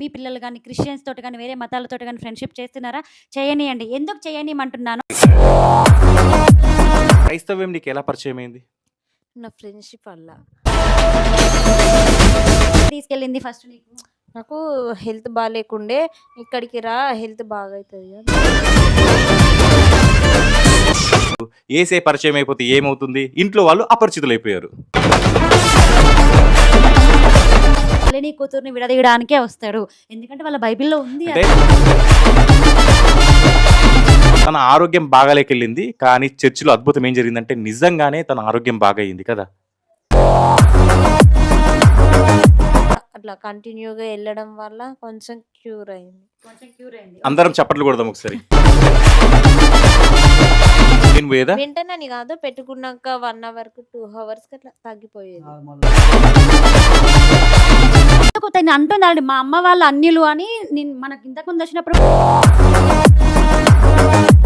మీ పిల్లలు గానీ, క్రిస్టియన్స్ తోటి గానీ, వేరే మతాలతోటి గానీ ఫ్రెండ్‌షిప్ చేస్తున్నారా? చేయనీయండి. ఎందుకు చేయనీయమంటున్నాను? క్రైస్తవ్యం నీకెలా పరిచయమైంది? నా ఫ్రెండ్‌షిప్ వల్ల. తీసుకెళ్ళింది ఫస్ట్ నీకు? నాకు హెల్త్ బాలేకుండే ఇక్కడికి రా హెల్త్ బాగైతది అని. ఏసే పరిచయం అయిపోతే ఏమవుతుంది? ఇంట్లో వాళ్ళు అపరిచితులైపోయారు. మళ్ళీ నీ కూతుర్ని విడదీయడానికే వస్తాడు. ఎందుకంటే వాళ్ళ బైబిల్‌లో ఉంది. తన ఆరోగ్యం బాగాలేకెళ్ళింది. కానీ చర్చిలో అద్భుతం ఏం జరిగిందంటే నిజంగానే తన ఆరోగ్యం బాగయింది కదా! అట్లా కంటిన్యూగా ఎళ్ళడం వల్ల కొంచెం క్యూర్ అయింది. కొంచెం క్యూర్ అయింది. అందరం చప్పట్లు కొడదాం ఒకసారి. వెంటనే కాదు పెట్టుకున్నాక 1 అవర్‌కి 2 అవర్స్‌కి అట్లా తగ్గిపోయేది. ఎందుకు తను అంటుందండి మా అమ్మ వాళ్ళు అన్యులు అని నేను మనకి ఇంతకు ముందు వచ్చినప్పుడు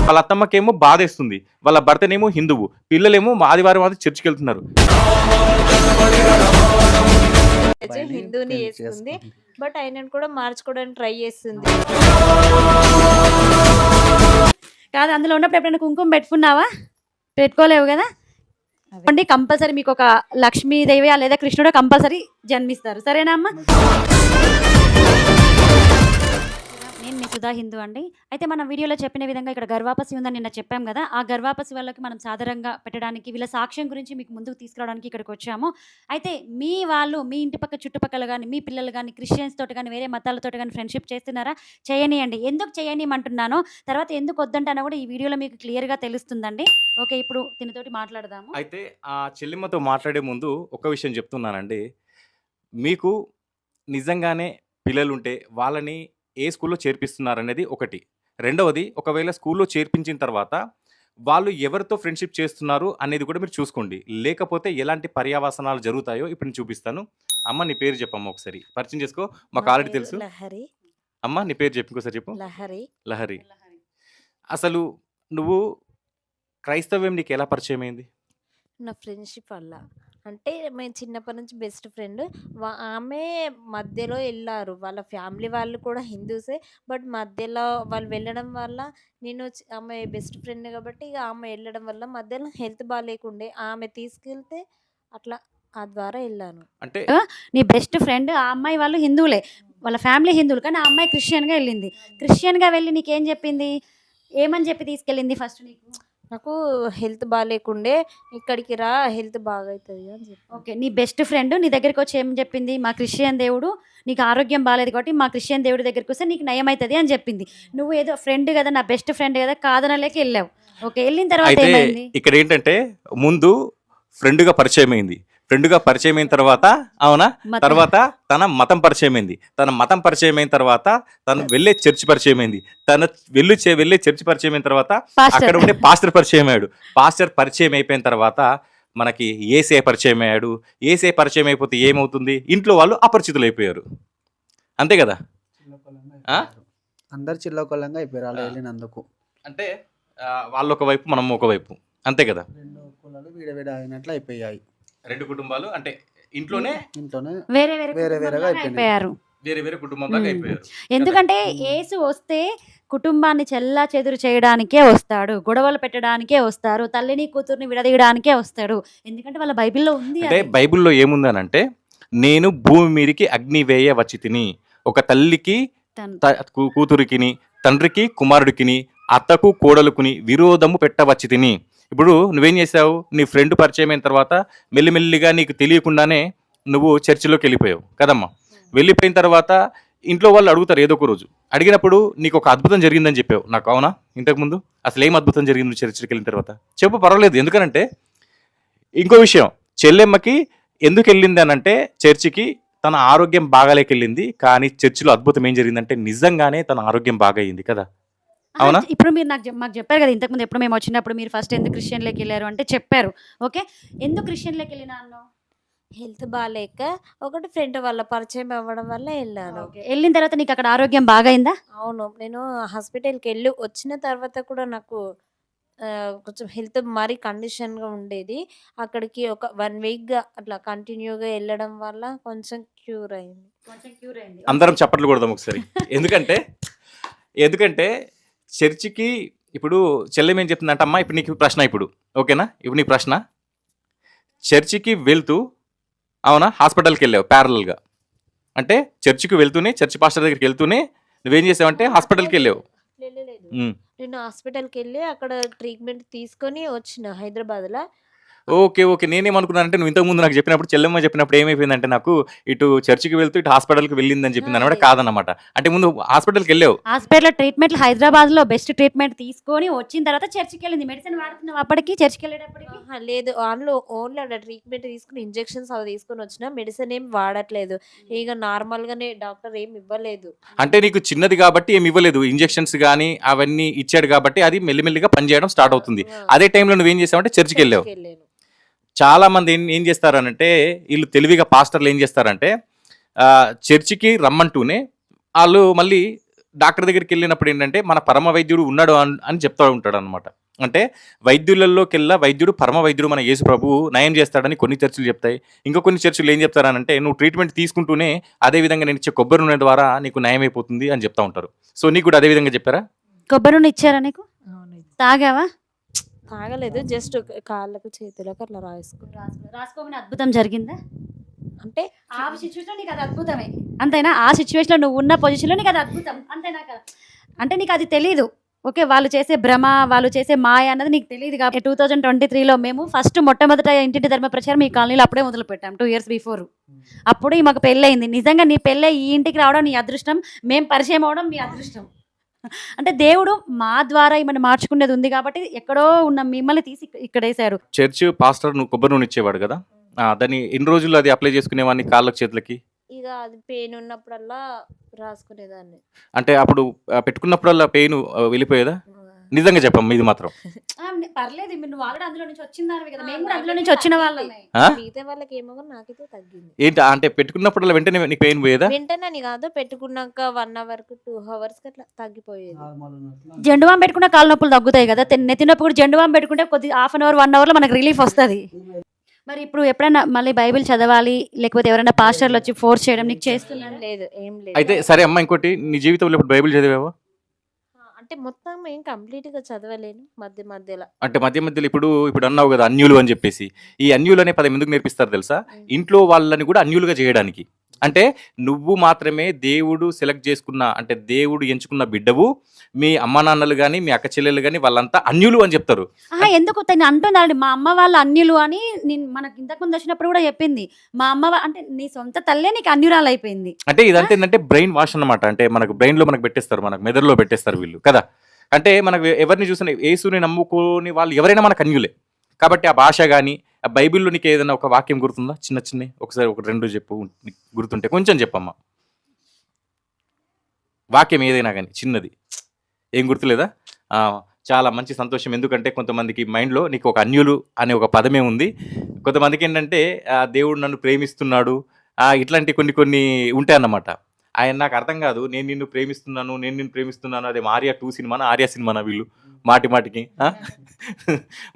వాళ్ళ అత్తమ్మకేమో బాధేస్తుంది. వాళ్ళ భర్తనేమో హిందువు. పిల్లలేమో ఆదివారం ఆది చర్చికెళ్తున్నారు. అయితే హిందూని. బట్ ఆయనను కూడా మార్చుకోవడానికి ట్రై చేస్తుంది. కాదు అందులో ఉన్నప్పుడు ఎప్పుడైనా కుంకుమ పెట్టుకున్నావా? పెట్టుకోలేవు కదా! అదే. అండి కంపల్సరీ మీకు ఒక లక్ష్మీదేవి లేదా కృష్ణుడు కంపల్సరీ జన్మిస్తారు. సరేనా అమ్మా సుధా హిందూ అండి. అయితే మనం వీడియోలో చెప్పిన విధంగా ఇక్కడ గర్వాపసి ఉందని నిన్న చెప్పాం కదా! ఆ గర్వాపసి వాళ్ళకి మనం సాధారణంగా పెట్టడానికి వీళ్ళ సాక్ష్యం గురించి మీకు ముందుకు తీసుకురావడానికి ఇక్కడికి వచ్చాము. అయితే మీ వాళ్ళు మీ ఇంటి పక్క చుట్టుపక్కల కానీ మీ పిల్లలు కానీ క్రిస్టియన్స్ తోటి కానీ వేరే మతాలతో కానీ ఫ్రెండ్‌షిప్ చేస్తున్నారా? చేయనీయండి. ఎందుకు చేయనీయమంటున్నానో, తర్వాత ఎందుకు వద్దంటానో కూడా ఈ వీడియోలో మీకు క్లియర్‌గా తెలుస్తుందండి. ఓకే. ఇప్పుడు తినతోటి మాట్లాడదాము. అయితే ఆ చెల్లిమ్మతో మాట్లాడే ముందు ఒక విషయం చెప్తున్నానండి. మీకు నిజంగానే పిల్లలుంటే వాళ్ళని ఏ స్కూల్‌లో చేర్పిస్తున్నారనేది ఒకటి. రెండవది ఒకవేళ స్కూల్‌లో చేర్పించిన తర్వాత వాళ్ళు ఎవరితో ఫ్రెండ్‌షిప్ చేస్తున్నారు అనేది కూడా మీరు చూసుకోండి. లేకపోతే ఎలాంటి పర్యావసనాలు జరుగుతాయో ఇప్పుడు నేను చూపిస్తాను. అమ్మ నీ పేరు చెప్పమ్మా ఒకసారి. పరిచయం చేసుకో. మాకు ఆల్రెడీ తెలుసు. లహరి. అమ్మ నీ పేరు చెప్పు ఇంకోసారి చెప్పు. లహరి. లహరి. అసలు నువ్వు క్రైస్తవ్యం నీకెలా పరిచయమైంది? నా ఫ్రెండ్‌షిప్ వల్ల. అంటే మేము చిన్నప్పటి నుంచి బెస్ట్ ఫ్రెండ్. వ ఆమె మధ్యలో ఎళ్ళారు. వాళ్ళ ఫ్యామిలీ వాళ్ళు కూడా హిందూసే. బట్ మధ్యలో వాళ్ళు వెళ్ళడం వల్ల నేను ఆమె బెస్ట్ ఫ్రెండ్ కాబట్టి ఇగ ఆమె ఎళ్ళడం వల్ల మధ్యలో హెల్త్ బాలేకుండే. ఆమె తీసుకెళ్తే అట్లా ఆ ద్వారా ఎళ్ళాను. అంటే నీ బెస్ట్ ఫ్రెండ్ ఆ అమ్మాయి వాళ్ళు హిందువులే. వాళ్ళ ఫ్యామిలీ హిందువులు. కానీ ఆ అమ్మాయి క్రిస్టియన్‌గా ఎళ్ళింది. క్రిస్టియన్‌గా వెళ్ళి నీకేం చెప్పింది? ఏమని చెప్పి తీసుకెళ్ళింది ఫస్ట్ నీకు? నాకు హెల్త్ బాలేకుండే ఇక్కడికి రా హెల్త్ బాగైతది అని చెప్పింది. ఓకే. నీ బెస్ట్ ఫ్రెండ్ నీ దగ్గరికొచ్చి ఏం చెప్పింది? మా క్రిస్టియన్ దేవుడు నీకు ఆరోగ్యం బాలేదు కాబట్టి మా క్రిస్టియన్ దేవుడి దగ్గరికొస్తే నీకు నయమైతది అని చెప్పింది. నువ్వు ఏదో ఫ్రెండ్ కదా! నా బెస్ట్ ఫ్రెండ్ కదా! కాదనలేక ఎళ్ళావు. ఓకే. ఎళ్ళిన తర్వాత అయితే ఏమైంది? ఇక్కడేంటంటే ముందు ఫ్రెండ్‌గా పరిచయమైంది. ఫ్రెండ్‌గా పరిచయమైన తర్వాత అవునా? తర్వాత తన మతం పరిచయమైంది. తన మతం పరిచయమైన తర్వాత తను వెళ్ళే చర్చ్ పరిచయమైంది. తను వెళ్ళు చే వెళ్ళే చర్చ్ పరిచయమైన తర్వాత పాస్టర్. అక్కడ ఉండే పాస్టర్ పరిచయమయ్యాడు. పాస్టర్ పరిచయం అయిపోయిన తర్వాత మనకి యేసయ్య పరిచయమయ్యాడు. యేసయ్య పరిచయం అయిపోతే ఏమవుతుంది? ఇంట్లో వాళ్ళు అపరిచితులైపోయారు. అంతే కదా! ఆ? అందరు చిల్లకొల్లంగా అయిపోయారు అలా. వెళ్ళినందుకు అంటే వాళ్ళొక వైపు మనం ఒక వైపు. అంతే కదా! రెండు కులాలు విడవిడ అయినట్లు అయిపోయాయి రెండు కుటుంబాలు అంటే ఇంట్లోనే ఇంట్లోనే వేరే వేరే వేరే వేరేగా కుటుంబంలాగా. అయిపోయారు. వేరే వేరే కుటుంబంలాగా. అయిపోయారు. ఎందుకంటే. యేసు వస్తే కుటుంబాన్ని చెల్లాచెదురు చేయడానికే వస్తాడు. గొడవలు పెట్టడానికే వస్తారు. తల్లిని కూతుర్ని విడదీయడానికే వస్తాడు. ఎందుకంటే వాళ్ళ బైబిల్‌లో ఉంది అంటే అది. బైబిల్‌లో ఏముందనంటే నేను భూమి మీదికి అగ్ని వేయ వచ్చితిని. ఒక తల్లికి తను త కూ కూతురికిని, తండ్రికి కుమారుడికిని, అత్తకు కోడలుకుని విరోధము పెట్టవచ్చితిని. ఇప్పుడు నువ్వేం చేసావు? నీ ఫ్రెండ్ పరిచయమైన తర్వాత మెల్లిమెల్లిగా నీకు తెలియకుండానే నువ్వు చర్చిలోకి వెళ్ళిపోయావు కదమ్మా! వెళ్ళిపోయిన తర్వాత ఇంట్లో వాళ్ళు అడుగుతారు ఏదో ఒక రోజు. అడిగినప్పుడు నీకు ఒక అద్భుతం జరిగిందని చెప్పావు. నాకు అవునా? ఇంతకుముందు అసలు ఏం అద్భుతం జరిగింది నువ్వు చర్చికి వెళ్ళిన తర్వాత? చెప్పు పర్వాలేదు. ఎందుకనంటే ఇంకో విషయం చెల్లెమ్మకి ఎందుకు వెళ్ళింది అని అంటే చర్చికి తన ఆరోగ్యం బాగాలేకెళ్ళింది. కానీ చర్చిలో అద్భుతం ఏం జరిగిందంటే నిజంగానే తన ఆరోగ్యం బాగయింది కదా! అవునా? ఇప్పుడు మీరు నాకు మాకు చెప్పారు కదా! ఇంతకుముందు ఎప్పుడు మేము వచ్చినప్పుడు మీరు ఫస్ట్ ఎందుకు క్రిస్టియన్‌లోకి ఎళ్ళారు అంటే చెప్పారు. ఓకే. ఎందుకు క్రిస్టియన్‌లోకి ఎళ్ళినా అన్నావు? హెల్త్ బాలేక ఒకటి ఫ్రెండ్ వల్ల పరిచయం అవ్వడం వల్ల ఎళ్ళాను. ఓకే. ఎళ్ళిన తర్వాత నీకు అక్కడ ఆరోగ్యం బాగయిందా? అవును. నేను హాస్పిటల్‌కి ఎళ్ళి వచ్చిన తర్వాత కూడా నాకు కొంచెం హెల్త్ మరీ కండిషన్‌గా ఉండేది. అక్కడికి ఒక 1 వీక్‌గా అట్లా కంటిన్యూగా ఎళ్ళడం వల్ల కొంచెం క్యూర్ అయింది. కొంచెం క్యూర్ అయింది అందరం చప్పట్లు కొడదాం ఒకసారి ఎందుకంటే ఎందుకంటే చర్చికి ఇప్పుడు చెల్లెం ఏం చెప్తుందంటే అమ్మా ఇప్పుడు నీకు ప్రశ్న ఇప్పుడు. ఓకేనా? ఇప్పుడు నీ ప్రశ్న. చర్చికి వెళ్తూ అవునా? హాస్పిటల్కి వెళ్ళావు ప్యారలల్గా అంటే చర్చికి వెళ్తూనే చర్చి పాస్టర్ దగ్గరికి వెళ్తూనే నువ్వేం చేసావంటే హాస్పిటల్కి వెళ్ళావు. నేను హాస్పిటల్కి వెళ్ళి అక్కడ ట్రీట్మెంట్ తీసుకొని వచ్చిన హైదరాబాద్లో. Okay okay. నేనేమనుకున్నానంటే నువ్వు ఇంతకు ముందు నాకు చెప్పినప్పుడు చెల్లెమ్మ చెప్పినప్పుడు ఏమైపోయిందంటే నాకు ఇటు చర్చికి వెళ్తూ ఇటు హాస్పిటల్కి వెళ్ళిందని చెప్పింది అనమాట అదే. కాదన్నమాట. అంటే ముందు హాస్పిటల్కి వెళ్ళావు. హాస్పిటల్ ట్రీట్మెంట్ హైదరాబాద్లో బెస్ట్ ట్రీట్మెంట్ తీసుకొని వచ్చిన తర్వాత చర్చికి వెళ్ళింది. మెడిసిన్ వాడుతున్నావు అప్పటికి చర్చికి వెళ్ళేటప్పటికి? లేదు. అందులో ఓన్లీ అక్కడ ట్రీట్మెంట్ తీసుకుని ఇంజెక్షన్స్ అవి తీసుకొని వచ్చిన మెడిసిన్ ఏం వాడట్లేదు. ఇక నార్మల్ గానే డాక్టర్ ఏం ఇవ్వలేదు. అంటే నీకు చిన్నది కాబట్టి ఏమి ఇవ్వలేదు. ఇంజెక్షన్స్ కానీ అవన్నీ ఇచ్చాడు కాబట్టి అది మెల్లిమెల్లిగా పనిచేయడం స్టార్ట్ అవుతుంది. అదే టైంలో నువ్వేం చేసావంటే చర్చికి వెళ్ళావు. చర్చికి వెళ్ళాను చాలా మంది ఏం ఏం చేస్తారనంటే వీళ్ళు తెలివిగా పాస్టర్లు ఏం చేస్తారంటే ఆ, చర్చికి రమ్మంటూనే వాళ్ళు మళ్ళీ డాక్టర్ దగ్గరికి వెళ్ళినప్పుడు ఏంటంటే మన పరమ వైద్యుడు ఉన్నాడు అన్- అని చెప్తా ఉంటాడు అనమాట అంటే వైద్యులలోకెల్లా వైద్యుడు పరమ వైద్యుడు మన యేసు ప్రభువు నయం చేస్తాడని కొన్ని చర్చలు చెప్తాయి. ఇంకా కొన్ని చర్చలు ఏం చెప్తారనంటే నువ్వు ట్రీట్మెంట్ తీసుకుంటూనే అదే విధంగా నేను ఇచ్చే కొబ్బరి నూనె ద్వారా నీకు నయం అయిపోతుంది అని చెప్తా ఉంటారు. సో నీకు కూడా అదే విధంగా చెప్పారా? కొబ్బరి నూనె ఇచ్చారా నీకు. తాగావా? తాగలేదు జస్ట్ కాళ్ళకు చేతులకు అట్లా రాసుకున్నా రాసుకోమని అద్భుతం జరిగిందా? అంటే ఆ సిచ్యువేషన్ నీకు అది అద్భుతమే. అంతేనా? ఆ సిచ్యువేషన్లో నువ్వు ఉన్న పొజిషన్లో నీకు అది అద్భుతం. అంతేనా కదా అంటే నీకు అది తెలీదు. ఓకే వాళ్ళు చేసే భ్రమ వాళ్ళు చేసే మాయ అన్నది నీకు తెలియదు కాబట్టి టూ థౌజండ్ ట్వంటీ త్రీలో మేము ఫస్ట్ మొట్టమొదట ఇంటింటి ధర్మ ప్రచారం మీ కాలనీలో అప్పుడే మొదలు పెట్టాం టూ ఇయర్స్ బిఫోర్ అప్పుడు మాకు పెళ్ళయింది. నిజంగా నీ పెళ్ళై ఈ ఇంటికి రావడం నీ అదృష్టం. మేము పరిచయం అవడం మీ అదృష్టం. అంటే దేవుడు మా ద్వారా ఈమెను మార్చుకునేది ఉంది కాబట్టి ఎక్కడో ఉన్న మిమ్మల్ని తీసి ఇక్కడ- వేశారు చర్చ్ పాస్టర్ నువ్వు కొబ్బరి నూనె ఇచ్చేవాడు కదా? ఆ, దాన్ని ఎన్ని రోజులు అది అప్లై చేసుకునేవాడిని కాళ్ళకి చేతులకి? ఇక అది పెయిన్ ఉన్నప్పుడల్లా రాసుకునేదాన్ని. అంటే అప్పుడు ఆ, పెట్టుకున్నప్పుడల్లా పెయిన్ వెళ్ళిపోయేదా? నిజంగా చెప్పమ్మా ఇది మాత్రం. పర్లేదు మీరు నువ్వు ఆల్రెడీ అందులో నుంచి వచ్చిందానివి కదా. మేము కూడా అందులో నుంచి వచ్చిన వాళ్ళమే. ఆ? మిగతా వాళ్ళకి ఏమో నాకైతే తగ్గింది. ఏంటి అంటే పెట్టుకున్నప్పుడల్లా వెంటనే నీకు పెయిన్ పోయేదా? వెంటనే అని కాదు పెట్టుకున్నాక వన్ అవర్కు టూ అవర్స్కి అట్లా తగ్గిపోయేది. జెండు బాం పెట్టుకుంటే కాళ్ళ నొప్పులు తగ్గుతాయి కదా. తె- నెత్తి నొప్పి కూడా జెండు బాం పెట్టుకుంటే కొద్ది హాఫ్ అన్ అవర్ వన్ అవర్లో మనకు రిలీఫ్ వస్తుంది. మరి ఇప్పుడు ఎప్పుడైనా మళ్ళీ బైబిల్ చదవాలి లేకపోతే ఎవరైనా పాస్టర్లు వచ్చి ఫోర్స్ చేయడం నీకు ఏం చేస్తున్నారు? లేదు ఏం లేదు. అయితే సరే అమ్మా ఇంకోటి నీ జీవితంలో ఇప్పుడు బైబిల్ చదివావా? అంటే మొత్తం ఏం కంప్లీట్గా చదవలేను మధ్య మధ్యలో. అంటే మధ్య మధ్యలో ఇప్పుడు ఇప్పుడు అన్నావు కదా అన్యులు అని చెప్పేసి. ఈ అన్యులు అనే పదం ఎందుకు నేర్పిస్తారు తెలుసా? ఇంట్లో వాళ్ళని కూడా అన్యులుగా చేయడానికి. అంటే నువ్వు మాత్రమే దేవుడు సెలెక్ట్ చేసుకున్న అంటే దేవుడు ఎంచుకున్న బిడ్డవు. మీ అమ్మ నాన్నలు కానీ మీ అక్క చెల్లెలు కానీ వాళ్ళంతా అన్యులు అని చెప్తారు. ఎందుకు తను అంటున్నాడు మా అమ్మ వాళ్ళ అన్యులు అని నేను మనకు ఇంతకు ముందు వచ్చినప్పుడు కూడా చెప్పింది. మా అమ్మ అంటే నీ సొంత తల్లే నీకు అన్యురాలు అయిపోయింది. అంటే ఇదంతా ఏంటంటే బ్రెయిన్ వాష్ అన్నమాట. అంటే మనకు బ్రెయిన్లో మనకు పెట్టేస్తారు మనకు మెదడులో పెట్టేస్తారు వీళ్ళు కదా? అంటే మనకు ఎవరిని చూసిన యేసుని నమ్ముకోని వాళ్ళు ఎవరైనా మనకు అన్యులే. కాబట్టి ఆ భాష కానీ ఆ బైబిల్లో నీకు ఏదైనా ఒక వాక్యం గుర్తుందా? చిన్న చిన్న ఒకసారి ఒక రెండు చెప్పు గుర్తుంటే కొంచెం చెప్పమ్మా. వాక్యం ఏదైనా కానీ చిన్నది. ఏం గుర్తులేదా? చాలా మంచి సంతోషం. ఎందుకంటే కొంతమందికి మైండ్లో నీకు ఒక అన్యులు అనే ఒక పదమే ఉంది. కొంతమందికి ఏంటంటే ఆ, దేవుడు నన్ను ప్రేమిస్తున్నాడు. ఇట్లాంటి కొన్ని కొన్ని ఉంటాయి అన్నమాట. ఆయన నాకు అర్థం కాదు. నేను నిన్ను ప్రేమిస్తున్నాను నేను నిన్ను ప్రేమిస్తున్నాను. అదే ఆర్యా టూ సినిమానా? ఆర్యా సినిమానా వీళ్ళు? మాటి మాటికి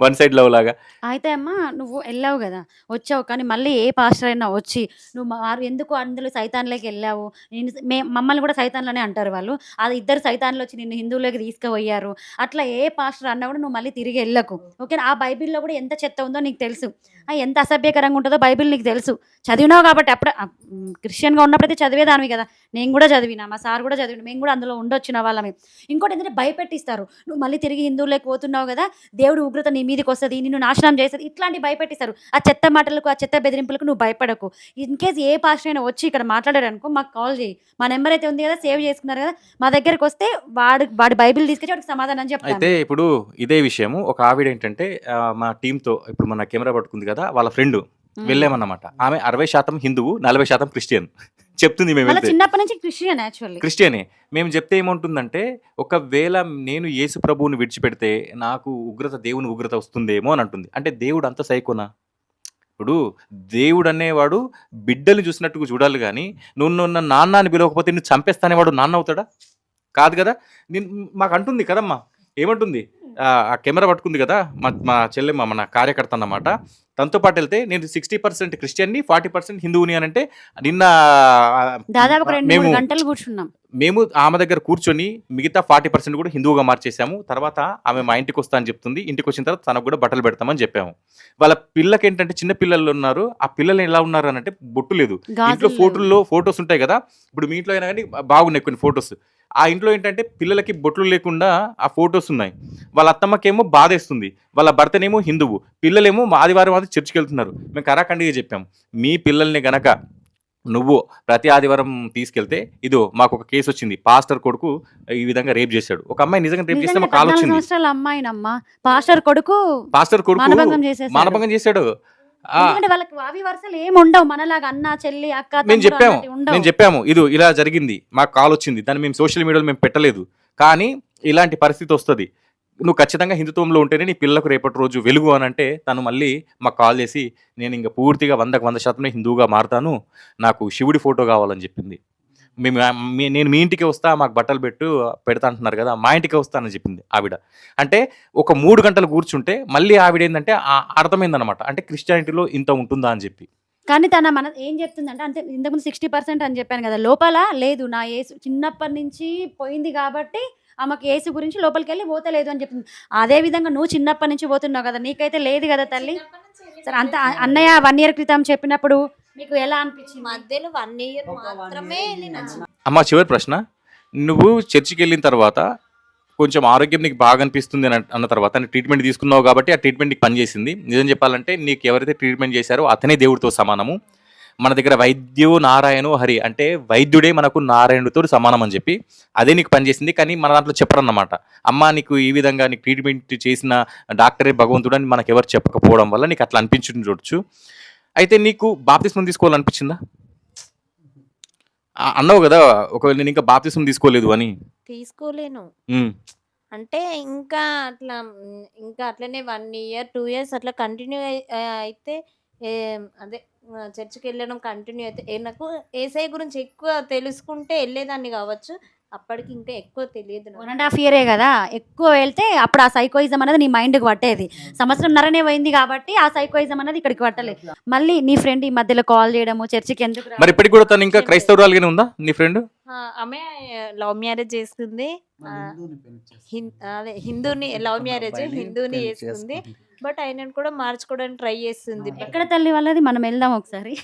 వన్ సైడ్ లవ్ లాగా. అయితే అమ్మా నువ్వు వెళ్ళావు కదా వచ్చావు కానీ మళ్ళీ ఏ పాస్టర్ అయినా వచ్చి నువ్వు మారు ఎందుకు అందులో సైతాన్లోకి వెళ్ళావు? నేను మే మమ్మల్ని కూడా సైతాన్లోనే అంటారు వాళ్ళు. అది ఇద్దరు సైతాన్లు వచ్చి నిన్ను హిందువులోకి తీసుకుపోయారు. అట్లా ఏ పాస్టర్ అన్నా కూడా నువ్వు మళ్ళీ తిరిగి వెళ్ళకు. ఓకే ఆ బైబిల్లో కూడా ఎంత చెత్త ఉందో నీకు తెలుసు. ఆ, ఎంత అసభ్యకరంగా ఉంటుందో బైబిల్ నీకు తెలుసు. చదివినావు కాబట్టి అప్పుడు క్రిస్టియన్గా ఉన్నప్పుడైతే చదివేదానివి కదా. నేను కూడా చదివినా మా సార్ కూడా చదివిన మేము కూడా అందులో ఉండొచ్చిన వాళ్ళమే. ఇంకోటి ఏంటంటే భయపెట్టిస్తారు. నువ్వు మళ్ళీ తిరిగి హిందువులోకి పోతున్నావు కదా దేవుడు ఉగ్రత నీ మీదకి వస్తుంది నిన్ను నాశనం చేస్తుంది ఇట్లాంటి భయపెట్టిస్తారు. ఆ చెత్త మాటలకు ఆ చెత్త బెదిరింపులకు నువ్వు భయపడకు. ఇన్ కేస్ ఏ పాస్టర్ అయినా వచ్చి ఇక్కడ మాట్లాడారు అనుకో మాకు కాల్ చేయి. మా నెంబర్ అయితే ఉంది కదా సేవ్ చేసుకున్నారు కదా మా దగ్గరకు వస్తే వాడు వాడి బైబిల్ తీసుకొచ్చి వాడికి సమాధానం చెప్తాను. అయితే ఇప్పుడు ఇదే విషయము ఒక ఆవిడ ఏంటంటే మా టీంతో ఇప్పుడు మన కెమెరా పట్టుకుంది కదా వాళ్ళ ఫ్రెండ్ వెళ్ళామన్నమాట. ఆమె అరవై శాతం హిందువు నలభై శాతం క్రిస్టియన్. చెప్తుంది మేము వాళ్ళ చిన్నప్పటి నుంచి క్రిస్టియన్ యాక్చువల్లీ క్రిస్టియనే. మేము చెప్తే ఏముంటుందంటే ఒకవేళ నేను యేసు ప్రభువుని విడిచిపెడితే నాకు ఉగ్రత దేవుని ఉగ్రత వస్తుందేమో అని అంటుంది. అంటే దేవుడు అంత సైకోనా? ఇప్పుడు దేవుడు అనేవాడు బిడ్డలు చూసినట్టుగా చూడాలి కానీ నువ్వు నువ్వు నాన్న అని పిలవకపోతే నువ్వు చంపేస్తానేవాడు నాన్న అవుతాడా? కాదు కదా? నేను మాకు అంటుంది కదమ్మా. ఏమంటుంది? ఆ ఆ కెమెరా పట్టుకుంది కదా మా మా చెల్లెమ్మ మన కార్యకర్త అన్నమాట. తనతో పాటు వెళ్తే నేను సిక్స్టీ పర్సెంట్ క్రిస్టియన్ని ఫార్టీ పర్సెంట్ హిందువుని అని అంటే నిన్న దాదాపు మేము గంటలు కూర్చున్నాం. మేము ఆమె దగ్గర కూర్చొని మిగతా ఫార్టీ పర్సెంట్ కూడా హిందువుగా మార్చేసాము తర్వాత ఆమె మా ఇంటికి వస్తా అని చెప్తుంది. ఇంటికి వచ్చిన తర్వాత తనకు కూడా బట్టలు పెడతామని చెప్పాము. వాళ్ళ పిల్లకి ఏంటంటే చిన్న పిల్లలు ఉన్నారు. ఆ పిల్లలు ఎలా ఉన్నారు అని అంటే బొట్టు లేదు. ఇంట్లో ఫోటోల్లో ఫొటోస్ ఉంటాయి కదా. ఇప్పుడు మీ ఇంట్లో అయినా కానీ బాగున్నాయి కొన్ని ఫొటోస్. ఆ ఇంట్లో ఏంటంటే పిల్లలకి బొట్లు లేకుండా ఆ ఫొటోస్ ఉన్నాయి. వాళ్ళ అత్తమ్మకేమో బాధేస్తుంది. వాళ్ళ భర్తనేమో హిందువు. పిల్లలేమో ఆదివారం ఆది చర్చికి వెళ్తున్నారు మేము కరాఖండిగా చెప్పాం. మీ పిల్లల్ని గనక నువ్వు ప్రతి ఆదివారం తీసుకెళ్తే ఇదో మాకు ఒక కేసు వచ్చింది. పాస్టర్ కొడుకు ఈ విధంగా రేప్ చేశాడు. ఒక అమ్మాయి నిజంగా రేప్ చేస్తే మాకు కాల్ వచ్చింది. అమ్మాయినమ్మా. పాస్టర్ కొడుకు పాస్టర్ కొడుకు మానభంగం చేశాడు. వాళ్ళకి అవి వరుసలు ఏమి ఉండవు. మనలాగా అన్న చెల్లి అక్క మేము తమ్ముడు చెప్పాము. మేము చెప్పాము. ఇది ఇలా జరిగింది. మాకు కాల్ వచ్చింది. దాన్ని మేము సోషల్ మీడియాలో మేము పెట్టలేదు. కానీ ఇలాంటి పరిస్థితి వస్తుంది. నువ్వు ఖచ్చితంగా హిందుత్వంలో ఉంటేనే నీ పిల్లలకు రేపటి రోజు వెలుగు అని అంటే తను మళ్ళీ మాకు కాల్ చేసి నేను ఇంకా పూర్తిగా వందకు వంద శాతమే హిందువుగా మారుతాను నాకు శివుడి ఫోటో కావాలని చెప్పింది. మేము మీ- నేను మీ ఇంటికి వస్తా మాకు బట్టలు పెట్టు పెడతా అంటున్నారు కదా మా ఇంటికి వస్తానని చెప్పింది ఆవిడ. అంటే ఒక మూడు గంటలు కూర్చుంటే మళ్ళీ ఆవిడ ఏంటంటే ఆ- అర్థమైందనమాట అంటే క్రిస్టియానిటీలో ఇంత ఉంటుందా? అని చెప్పి. కానీ తన మన ఏం చెప్తుందంటే అంటే ఇంతకుముందు సిక్స్టీ పర్సెంట్ అని చెప్పాను కదా లోపల లేదు నా ఏసు చిన్నప్పటి నుంచి పోయింది కాబట్టి ఆమెకు ఏసు గురించి లోపలికి వెళ్ళి పోతలేదు అని చెప్తుంది. అదే విధంగా నువ్వు చిన్నప్పటి నుంచి పోతున్నావు కదా నీకైతే లేదు కదా తల్లి? సరే అంత అన్నయ్య వన్ ఇయర్ క్రితం చెప్పినప్పుడు మీకు ఎలా అనిపించింది? మధ్యలో వన్ ఇయర్ మాత్రమే నేను అమ్మ చివరి ప్రశ్న. నువ్వు చర్చికి వెళ్ళిన తర్వాత కొంచెం ఆరోగ్యం నీకు బాగా అనిపిస్తుంది అని అన్న తర్వాత నీ ట్రీట్మెంట్ తీసుకున్నావు కాబట్టి ఆ ట్రీట్మెంట్ నీకు పనిచేసింది. నిజం చెప్పాలంటే నీకు ఎవరైతే ట్రీట్మెంట్ చేశారో అతనే దేవుడితో సమానము. మన దగ్గర వైద్యు నారాయణు హరి అంటే వైద్యుడే మనకు నారాయణుడితో సమానం అని చెప్పి అదే నీకు పనిచేసింది. కానీ మన దాంట్లో చెప్పరన్నమాట. అమ్మ నీకు ఈ విధంగా నీకు ట్రీట్మెంట్ చేసిన డాక్టరే భగవంతుడు అని మనకు ఎవరు చెప్పకపోవడం వల్ల నీకు అట్లా అనిపించుంది చూడొచ్చు. అయితే నీకు బాప్తిస్మం తీసుకోవాలనిపించిందా? అన్నావు కదా ఒకవేళ నేను ఇంకా బాప్తిస్మం తీసుకోలేదు అని. తీసుకోలేను. అంటే ఇంకా అట్లా ఇంకా అట్లనే వన్ ఇయర్ టూ ఇయర్స్ అట్లా కంటిన్యూ అయితే అదే చర్చికి వెళ్ళడం కంటిన్యూ అయితే నాకు ఏసఐ గురించి ఎక్కువ తెలుసుకుంటే వెళ్ళేదాన్ని కావచ్చు. అప్పటికి ఇంకా ఎక్కువ తెలియదు. వన్ అండ్ హాఫ్ ఇయరే కదా? ఎక్కువ వెళ్తే అప్పుడు ఆ సైకోయిజం అనేది నీ మైండ్కి పట్టేది. సంవత్సరం నరనే పోయింది కాబట్టి ఆ సైకోయిజం అనేది ఇక్కడికి పట్టలేదు. మళ్ళీ నీ ఫ్రెండ్ ఈ మధ్యలో కాల్ చేయడము చర్చికి ఎందుకు? మరి ఇప్పటికి కూడా తను ఇంకా క్రైస్తవురాలుగానే ఉందా నీ ఫ్రెండ్ ఆ, ఆమె లవ్ మ్యారేజ్ చేసుకుంది. చేస్తుంది. అదే హిందూని లవ్ మ్యారేజ్ హిందూని చేసుకుంది చేసుకుంది. బట్ ఆయనను కూడా మార్చుకోవడానికి ట్రై చేస్తుంది. ఎక్కడ తల్లి వాళ్ళది? మనం వెళ్దాం ఒకసారి.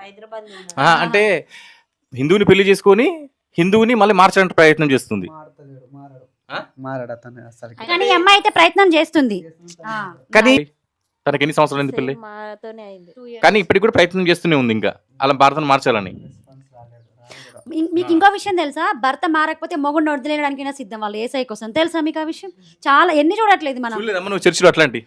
హైదరాబాద్ ఆ, అంటే హిందువుని పెళ్ళి చేసుకొని హిందువుని మళ్ళీ మార్చడానికి ప్రయత్నం చేస్తుంది. మారడు. అతను అసలు కానీ ఈ అమ్మాయి అయితే ప్రయత్నం చేస్తుంది. ఆ. కానీ తనకి ఎన్ని సంవత్సరాలు అయింది మాతోనే అయింది. కానీ ఇప్పటికి కూడా ప్రయత్నం చేస్తూనే ఉంది ఇంకా. అలా భారతను మార్చాలని. మీ- మీకు ఇంకో విషయం తెలుసా? భర్త మారకపోతే మొగుడిని వదిలేయడానికైనా సిద్ధం వాళ్ళు. ఏ సై కోసం. తెలుసా మీకు ఆ విషయం? చాలా ఎన్ని చూడట్లేదు మనం. చూడలేదమ్మా నువ్వు చర్చిలో అట్లాంటి.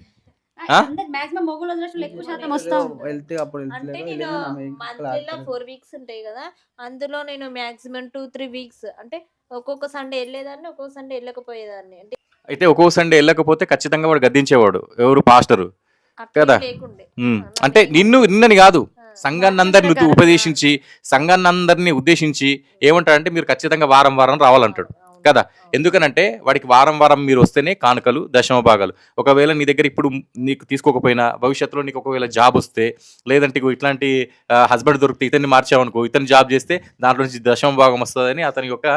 ఫోర్ వీక్స్ ఉంటాయి కదా అందులో నేను మాక్సిమం టూ త్రీ వీక్స్ అంటే ఒక్కొక్క సండే వెళ్ళేదాన్ని ఒక్కొక్క సండే వెళ్ళకపోయేదాన్ని. అంటే అయితే ఒక్కో సండే వెళ్ళకపోతే ఖచ్చితంగా వాడు గద్దించేవాడు ఎవరు పాస్టరు కదా. అంటే నిన్ను నిన్నని కాదు ఆ. సంఘాన్ని అందరిని కాదు. ఉపదేశించి సంఘాన్ని అందరినీ ఉద్దేశించి ఏమంటాడంటే మీరు ఖచ్చితంగా వారం వారం రావాలంటాడు. కదా. ఎందుకనంటే వాడికి వారం వారం మీరు వస్తేనే కానుకలు దశమ భాగాలు. ఒకవేళ నీ దగ్గర ఇప్పుడు నీకు తీసుకోకపోయినా భవిష్యత్తులో నీకు ఒకవేళ జాబ్ వస్తే లేదంటే ఇట్లాంటి హస్బెండ్ దొరికితే ఇతన్ని మార్చావనుకో ఇతను జాబ్ చేస్తే దాంట్లో నుంచి దశమ భాగం వస్తుందని అతని యొక్క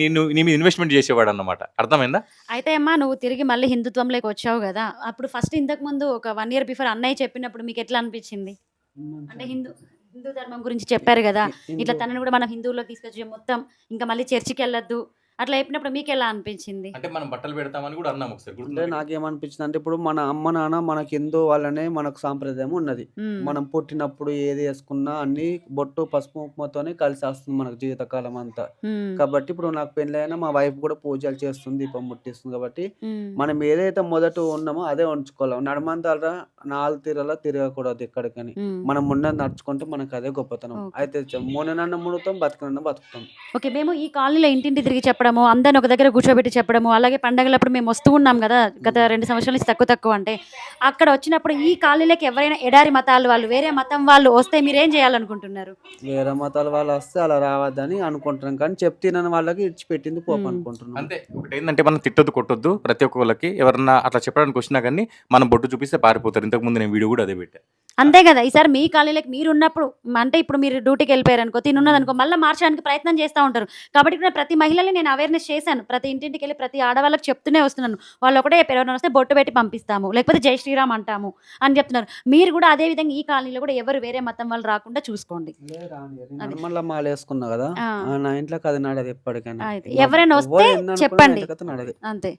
నిన్ను నీ మీద ఇన్వెస్ట్మెంట్ చేసేవాడు అన్నమాట అర్థమైందా? అయితే అమ్మా నువ్వు తిరిగి మళ్ళీ హిందుత్వంలోకి వచ్చావు కదా? అప్పుడు ఫస్ట్ ఇంతకు ముందు ఒక వన్ ఇయర్ బిఫోర్ అన్నయ్య చెప్పినప్పుడు మీకు ఎట్లా అనిపించింది? అంటే హిందూ హిందూ ధర్మం గురించి చెప్పారు కదా? ఇట్లా తనని కూడా మనం హిందువుల్లో తీసుకొచ్చి మొత్తం ఇంకా మళ్ళీ చర్చికి వెళ్ళొద్దు అట్లా చెప్పినప్పుడు మీకు ఎలా అనిపించింది అంటే మనం బట్టలు పెడతామని కూడా అన్నాం ఒకసారి అంటే నాకేమనిపించింది అంటే ఇప్పుడు మన అమ్మ నాన్న మనకి హిందూ వాళ్ళనే మనకు సాంప్రదాయం ఉన్నది మ్మ్. మనం పుట్టినప్పుడు ఏది వేసుకున్నా అన్ని బొట్టు పసుపు కుంకుమతోనే కలిసి వస్తుంది మనకు జీవితకాలం అంతా మ్మ్. కాబట్టి ఇప్పుడు నాకు పెళ్ళైనా మా వైఫ్ కూడా పూజలు చేస్తుంది దీపం ముట్టిస్తుంది కాబట్టి మ్మ్. మనం ఏదైతే మొదట ఉన్నామో అదే ఉంచుకోవాలి నడమంతాల నాలుగు తీరలా తిరగకూడదు ఎక్కడికని మ్మ్. మనం ఉన్నది నడుచుకుంటే మనకు అదే గొప్పతనం ఓకే. అయితే మూననన్న మునుతాం బతకనన్న బతుకుతాం ఓకే మేము ఈ కాలనీలో ఇంటింటి తిరిగి చెప్పడం చెప్పడము అందరిని ఒక దగ్గర కూర్చోబెట్టి చెప్పడము అలాగే పండగలప్పుడు మేము వస్తూ ఉన్నాం కదా గత రెండు సంవత్సరాల నుంచి తక్కువ తక్కువ అంటే అక్కడ వచ్చినప్పుడు ఈ కాలనీలోకి ఎవరైనా ఎడారి మతాలు వాళ్ళు వేరే మతం వాళ్ళు వస్తే మీరు ఏం చేయాలనుకుంటున్నారు? వేరే మతాల వాళ్ళు వస్తే అలా రావద్దని అనుకుంటున్నాం కానీ చెప్తున్నాను వాళ్ళకి ఇడిచిపెట్టింది పోపు మ్మ్. అనుకుంటున్నాం. అంతే. ఒకటి ఏంటంటే మనం తిట్టొద్దు కొట్టొద్దు ప్రతి ఒక్కళ్ళకి. ఎవరన్నా అట్లా చెప్పడానికి వచ్చినా కానీ మనం బొట్టు చూపిస్తే పారిపోతారు. ఇంతకు ముందు నేను వీడియో కూడా అదే పెట్టా. అంతే కదా ఈసారి మీ కాలనీలోకి మీరు ఉన్నప్పుడు అంటే ఇప్పుడు మీరు డ్యూటీకి వెళ్ళిపోయారు అనుకో తినున్నది అనుకో మళ్ళీ మార్చడానికి ప్రయత్నం చేస్తూ ఉంటారు. కాబట్టి ఇక్కడ ప్రతి మహిళని నేను అవేర్నెస్ చేశాను. ప్రతి ఇంటింటికి వెళ్ళి ప్రతి ఆడవాళ్ళకి చెప్తూనే వస్తున్నాను. వాళ్ళు ఒకటే ఎవరైనా వస్తే బొట్టు పెట్టి పంపిస్తాము లేకపోతే జై శ్రీరామ్ అంటాము అని చెప్తున్నారు. మీరు కూడా అదే విధంగా ఈ కాలనీలో కూడా ఎవరు వేరే మతం వాళ్ళు రాకుండా చూసుకోండి. అది. మళ్ళీ మాల వేసుకున్నా కదా ఆ. ఆ, నా ఇంట్లోకి అది నడదు ఎప్పటికైనా. అయితే ఎవరైనా వస్తే చెప్పండి. అంతే.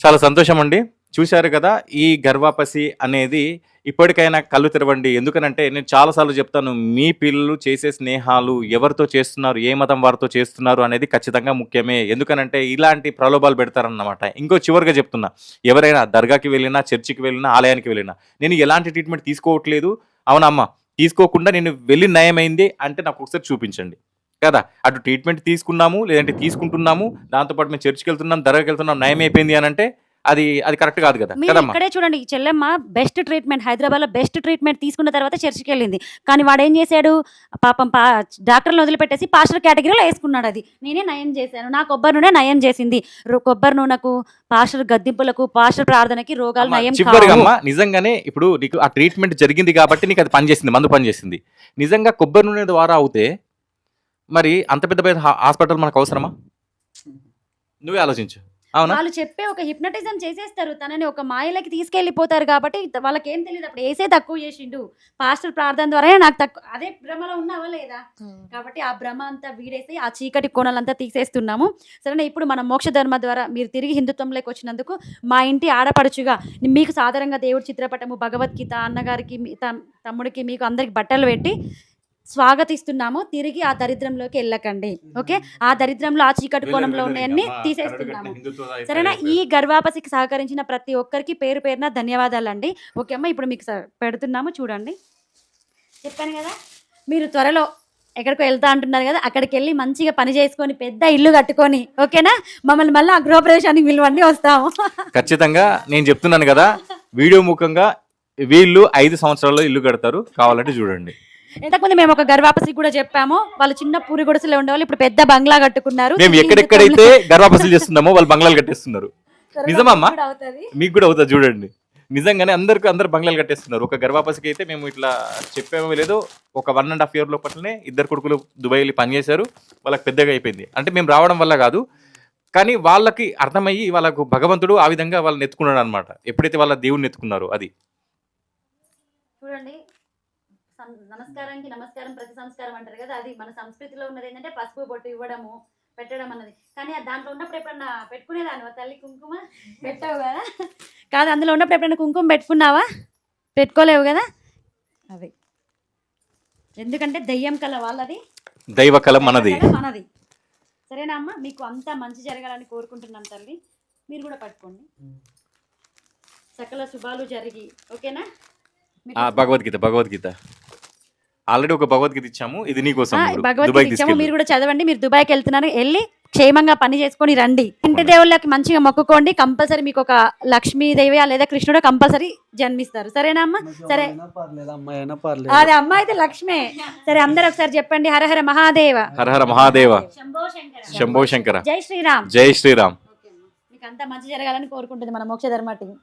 చాలా సంతోషం అండి చూశారు కదా ఈ గర్వాపసి అనేది ఇప్పటికైనా కళ్ళు తెరవండి. ఎందుకనంటే నేను చాలాసార్లు చెప్తాను మీ పిల్లలు చేసే స్నేహాలు ఎవరితో చేస్తున్నారు ఏ మతం వారితో చేస్తున్నారు అనేది ఖచ్చితంగా ముఖ్యమే. ఎందుకనంటే ఇలాంటి ప్రలోభాలు పెడతారన్నమాట. ఇంకో చివరిగా చెప్తున్నా ఎవరైనా దర్గాకి వెళ్ళినా చర్చికి వెళ్ళినా ఆలయానికి వెళ్ళినా నేను ఎలాంటి ట్రీట్మెంట్ తీసుకోవట్లేదు. అవునమ్మా తీసుకోకుండా నేను వెళ్ళి నయమైంది అంటే నాకు ఒకసారి చూపించండి. కదా అటు ట్రీట్మెంట్ తీసుకున్నాము లేదంటే తీసుకుంటున్నాము దాంతోపాటు మేము చర్చికి వెళ్తున్నాం దర్గాకి వెళ్తున్నాం నయం అయిపోయింది అని అంటే అది అది కరెక్ట్ కాదు కదా. మీరు కదమ్మా? ఇక్కడే చూడండి ఈ చెల్లెమ్మ బెస్ట్ ట్రీట్మెంట్ హైదరాబాద్లో బెస్ట్ ట్రీట్మెంట్ తీసుకున్న తర్వాత చర్చికి వెళ్ళింది. కానీ వాడు ఏం చేశాడు? పాపం పా డాక్టర్లు వదిలిపెట్టేసి పాస్టర్ కేటగిరీలో వేసుకున్నాడు అది. నేనే నయం చేశాను. నా కొబ్బరి నూనె నయం చేసింది. రో- కొబ్బరి నూనెకు పాస్టర్ గద్దింపులకు పాస్టర్ ప్రార్థనకి రోగాలు అమ్మా, నయం చివరిగా కావు. అమ్మా నిజంగానే ఇప్పుడు నీకు ఆ ట్రీట్మెంట్ జరిగింది కాబట్టి నీకు అది పనిచేసింది మందు పనిచేసింది. నిజంగా కొబ్బరి నూనె ద్వారా అవుతే మరి అంత పెద్ద పెద్ద హా- హాస్పిటల్ మనకు అవసరమా? నువ్వే ఆలోచించు. వాళ్ళు చెప్పే ఒక హిప్నటిజం చేసేస్తారు. తనని ఒక మాయలకి తీసుకెళ్ళిపోతారు కాబట్టి వాళ్ళకి ఏం తెలియదు అప్పుడు ఏసే తక్కువ చేసిండు. పాస్టర్ ప్రార్థన ద్వారా నాకు తక్కువ అదే భ్రమలో ఉన్నావా లేదా? కాబట్టి ఆ భ్రమ అంతా వీడేసి ఆ చీకటి కోణాలంతా తీసేస్తున్నాము. సరేనా ఇప్పుడు మన మోక్ష ధర్మ ద్వారా మీరు తిరిగి హిందుత్వంలోకి వచ్చినందుకు మా ఇంటి ఆడపడుచుగా మీకు సాధారణంగా దేవుడి చిత్రపటము భగవద్గీత అన్నగారికి మీ- తమ్- తమ్ముడికి మీకు అందరికి బట్టలు పెట్టి స్వాగతిస్తున్నాము. తిరిగి ఆ దరిద్రంలోకి వెళ్ళకండి. ఓకే? ఆ దరిద్రంలో ఆ చీకటి కోణంలో ఉన్నాయన్నీ తీసేస్తున్నాము. సరేనా? ఈ గర్వాపసికి సహకరించిన ప్రతి ఒక్కరికి పేరు పేరున ధన్యవాదాలండి. ఓకే అమ్మ ఇప్పుడు మీకు పెడుతున్నాము. చూడండి. చెప్పాను కదా మీరు త్వరలో ఎక్కడికో వెళ్తా అంటున్నారు కదా అక్కడికి వెళ్ళి మంచిగా పని చేసుకొని పెద్ద ఇల్లు కట్టుకొని ఓకేనా? మమ్మల్ని మళ్ళీ ఆ గృహప్రవేశానికి పిలవండి వస్తాము. ఖచ్చితంగా నేను చెప్తున్నాను కదా వీడియో ముఖంగా వీళ్ళు ఐదు సంవత్సరాల్లో ఇల్లు కడతారు కావాలంటే చూడండి. ఇంతకుముందు మేము ఒక గర్వాపసి కూడా చెప్పాము. వాళ్ళు చిన్న పూరి గుడిసెలో ఉండేవాళ్ళు. ఇప్పుడు పెద్ద బంగ్లా కట్టుకున్నారు. మేము ఎక్కడెక్కడైతే గర్భాపసులు చేస్తున్నామో వాళ్ళు బంగ్లాలు కట్టేస్తున్నారు. నిజమమ్మా? మీకు కూడా అవుతుంది చూడండి. నిజంగానే అందరికి అందరు బంగ్లాలు కట్టేస్తున్నారు. ఒక గర్భాపసికి అయితే మేము ఇట్లా చెప్పామో లేదో. ఒక వన్ అండ్ హాఫ్ ఇయర్ లోపలనే ఇద్దరు కొడుకులు దుబాయ్ వెళ్ళి పనిచేశారు వాళ్ళకి పెద్దగా అయిపోయింది. అంటే మేము రావడం వల్ల కాదు. కానీ వాళ్ళకి అర్థమయ్యి వాళ్ళకు భగవంతుడు ఆ విధంగా వాళ్ళని ఎత్తుకున్నాడు అనమాట ఎప్పుడైతే వాళ్ళ దేవుడిని ఎత్తుకున్నారో అది. చూడండి నమస్కారానికి నమస్కారం ప్రతి సంస్కారం అంటారు కదా అది మన సంస్కృతిలో ఉన్నది ఏంటంటే పసుపు బొట్టు ఇవ్వడము పెట్టడం అన్నది. కానీ దాంట్లో ఉన్నప్పుడు ఎప్పుడన్నా పెట్టుకునేదాన్ని తల్లి కుంకుమ? పెట్టావు కదా? కాదు అందులో ఉన్నప్పుడు ఎప్పుడన్నా కుంకుమ పెట్టుకున్నావా? పెట్టుకోలేవు కదా? అది. ఎందుకంటే దయ్యం కల వాళ్ళది. దైవ కళ మనది. కల మనది. సరేనా అమ్మ? మీకు అంతా మంచి జరగాలని కోరుకుంటున్నాను తల్లి. మీరు కూడా పట్టుకోండి. సకల శుభాలు జరిగి ఓకేనా? భగవద్గీత భగవద్గీత. ఆల్రెడీ ఒక భగవద్గీత ఇచ్చాము ఇది నీకోసం. భగవద్గీత దుబాయ్కి ఇచ్చాము. మీరు కూడా చదవండి మీరు దుబాయ్కి వెళ్తున్నారు వెళ్ళి క్షేమంగా పని చేసుకొని రండి. ఇంటి దేవుళ్ళకి మంచిగా మొక్కుకోండి కంపల్సరీ మీకు ఒక లక్ష్మీదేవి లేదా కృష్ణుడు కంపల్సరీ జన్మిస్తారు. సరేనా అమ్మ? సరే. అది అమ్మ అయితే లక్ష్మే. సరే అందరు ఒకసారి చెప్పండి హరహర మహాదేవ. హర హర మహాదేవ. శంభో శంకర. శంభో శంకర. జై శ్రీరామ్. జై శ్రీరామ్. మీకు అంతా మంచి జరగాలని కోరుకుంటుంది మన మోక్ష ధర్మ టీం.